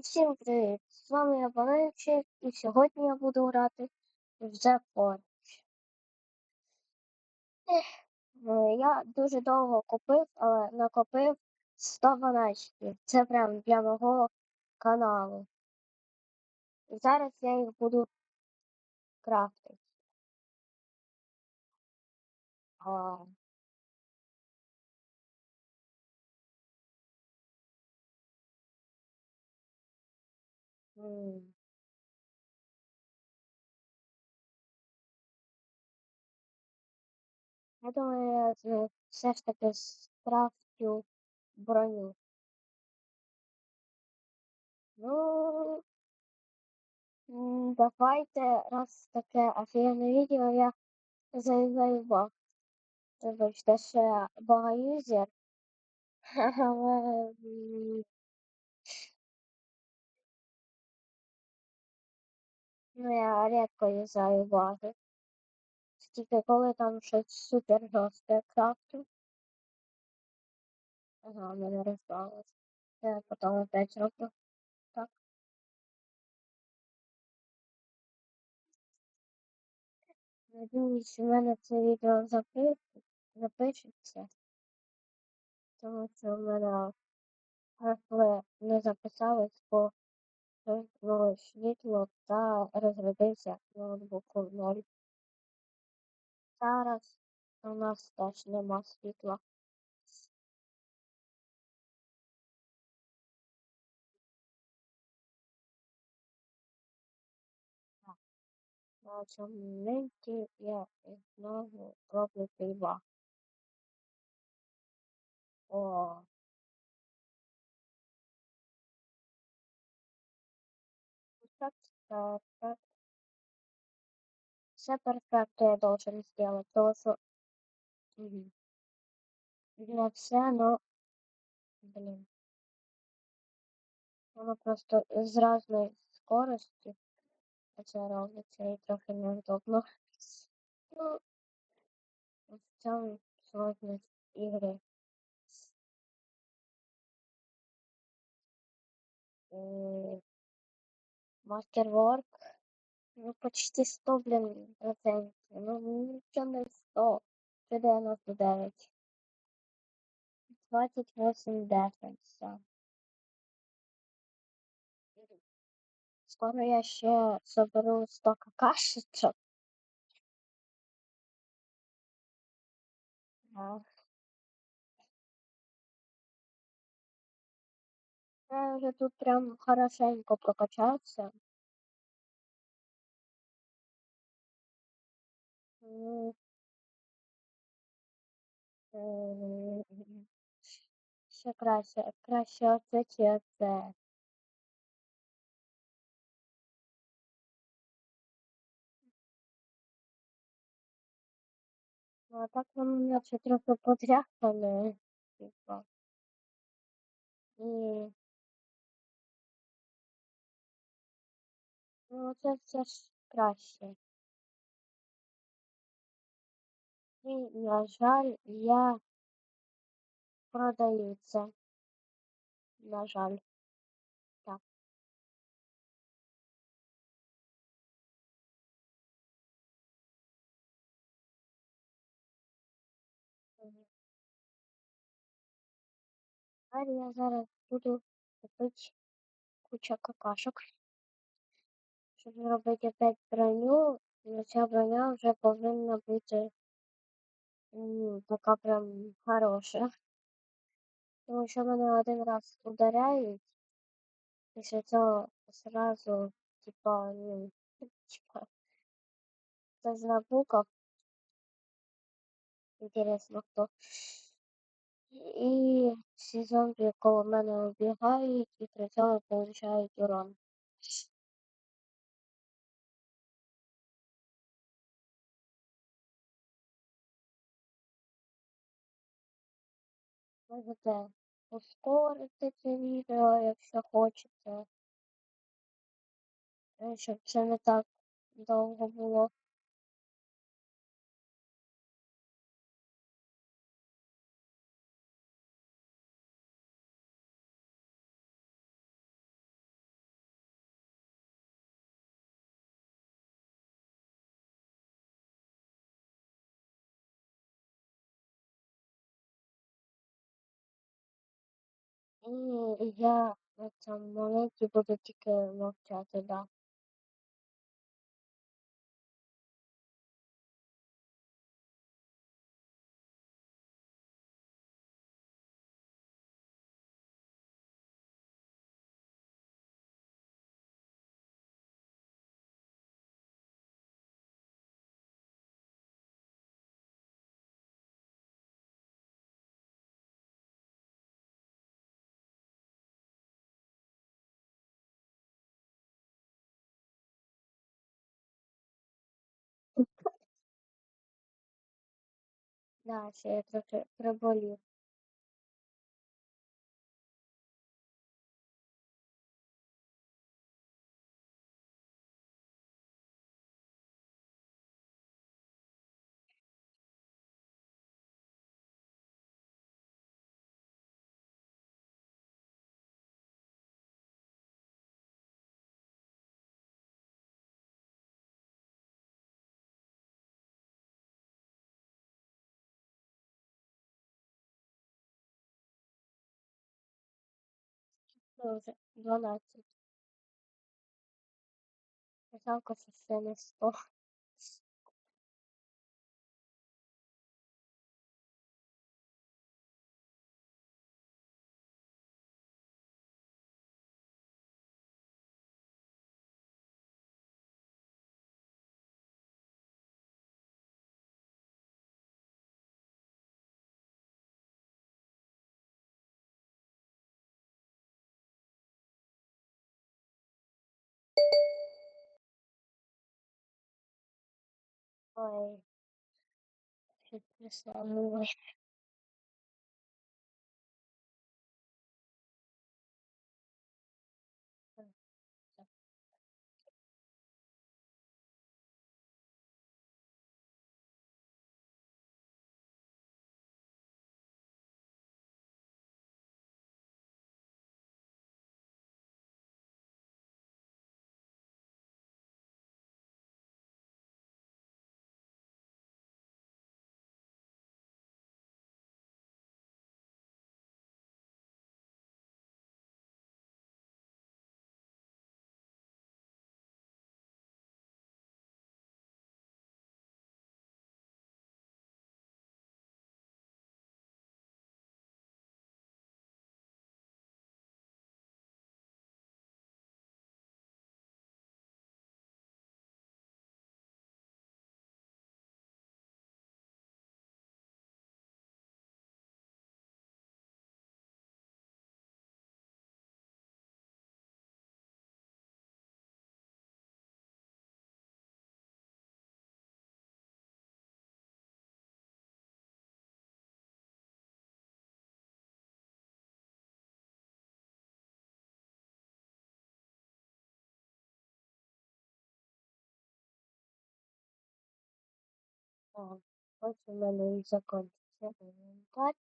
всім привіт! З вами я Бананчик, і сьогодні я буду грати в The Forge. Ну, Я дуже довго купив, але накопив 100 баначків. Це прям для мого каналу. І зараз я їх буду крафтити. М. Я думаю, я все ж таки скрафтю броню. Ну, давайте, раз таке офігенне відео, я в баг. Вибачте, ще багаюзер. Ну, я рідко юзаю баги. Тільки коли там щось супер жорстке крафту. Ага, мене розбалось. Я потім опять роблю. Так. Надіюсь, у мене це відео запи... запишеться. Тому що в мене не записалось, бо було світло та розрядився ноутбук в ноль. Зараз у нас теж нема світла. На цьому моменті я знову роблю пива. О, так, так. Все перфекто я должен сделать, потому что мгм, для все, но, блин, воно просто з разної скорості це робиться і трохи неудобно. Ну, в цьому сложність ігри. Мастерворк, ну почти 100, блин, процентів. Ну, нічого не 100, це 99. 28 дефенса. Скоро я ще соберу 100 какашечок. Да. Я вже тут прям хорошенько прокачався. Ну, ем, Ще краще, краще оце чи оце. Ну, а так воно наче трохи подряпане. Типа. І ну, це все ж краще. І, на жаль, я продаю це. На жаль. Я зараз буду купити кучу какашок. Щоб зробити опять броню, і ця броня вже повинна бути м, така прям хороша. Тому що мене один раз ударяють, після цього сразу, типа, ну, типа, це з набуков, інтересно хто. І всі зомбі коло мене убігають і при цьому получають урон. Можете повторити це відео, якщо хочете, е, щоб це не так довго було. І я на цьому моменті буду тільки мовчати, да. Да, ще я трохи приболів. Вже 12. Жалко, що ще не I Take this all the way. О, ось у мене і закінчився інвентар.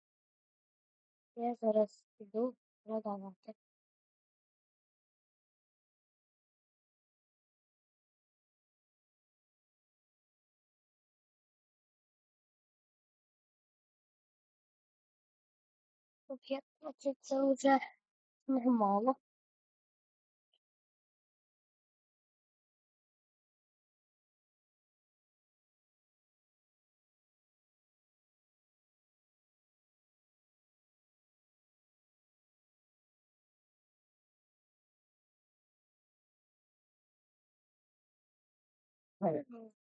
Я зараз піду продавати. 15 це вже нормально. Right. Mm-hmm.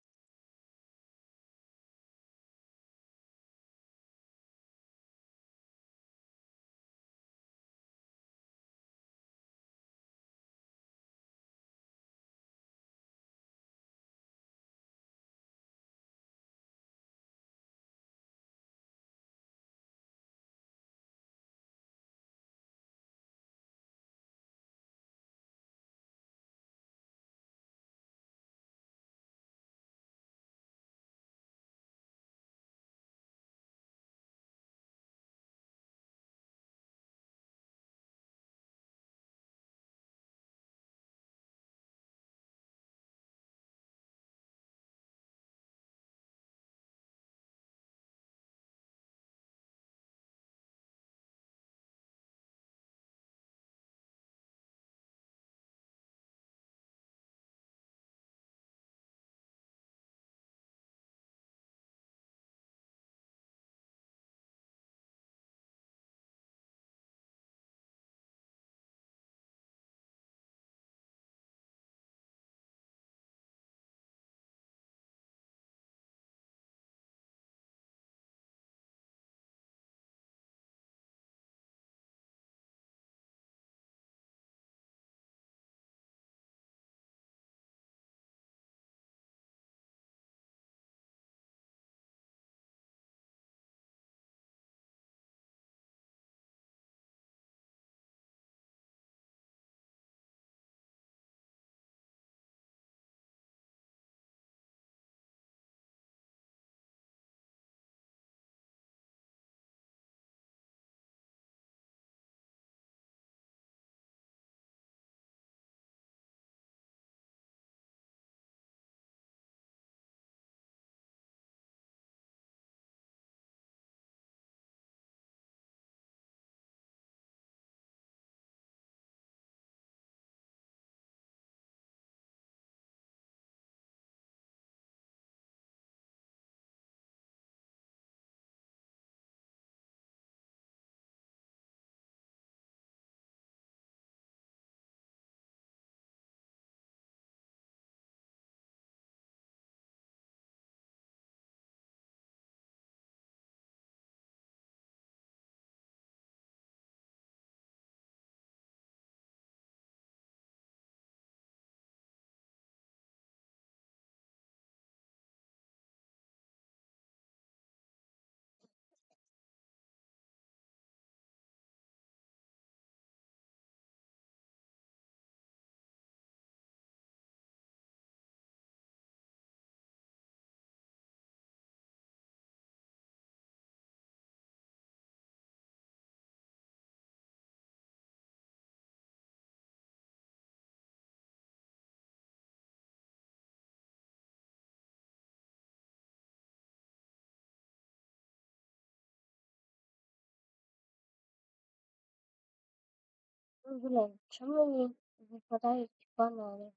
Blin, czemu mi wypadają ci banany?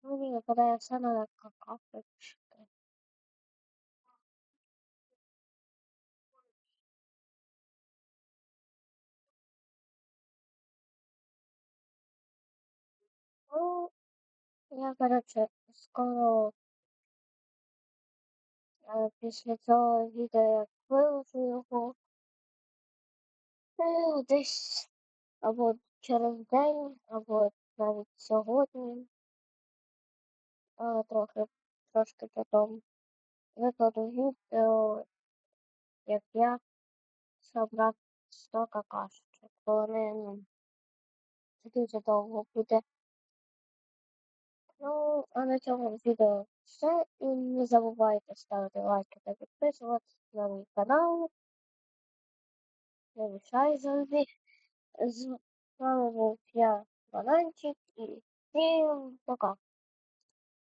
Czemu mi wypadają same na kakapeczkę? No, ja raczej, skoro piszę co widzę jak było, е, Десь або через день, або навіть сьогодні. А, трохи трошки потім викладу відео, як я собрав 100 какашечок. Бо Вони ну, дуже довго буде. Ну, а на цьому відео все. І не забувайте ставити лайки та підписуватися на мій канал. Не завжди. З вами був я, Бананчик, і всім пока.